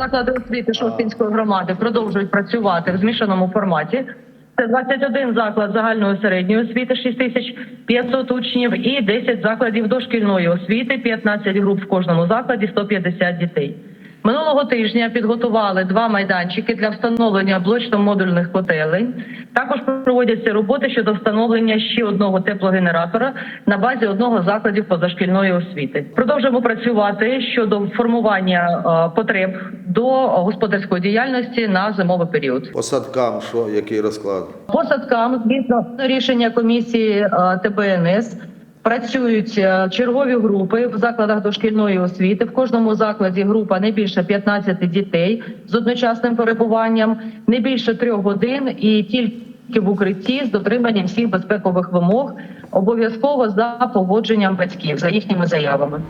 Заклади освіти Шовпінської громади продовжують працювати в змішаному форматі. Це 21 заклад загальної середньої освіти, 6500 учнів, і 10 закладів дошкільної освіти, 15 груп в кожному закладі, 150 дітей. Минулого тижня підготували два майданчики для встановлення блочно-модульних котелень. Також проводяться роботи щодо встановлення ще одного теплогенератора на базі одного з закладів позашкільної освіти. Продовжуємо працювати щодо формування е, потреб до господарської діяльності на зимовий період. По садкам, що, який розклад? По садкам, згідно рішення комісії е, ТБНС, працюють е, чергові групи в закладах дошкільної освіти. В кожному закладі група не більше 15 дітей з одночасним перебуванням, не більше трьох годин і тільки в укритті з дотриманням всіх безпекових вимог, обов'язково за погодженням батьків за їхніми заявами.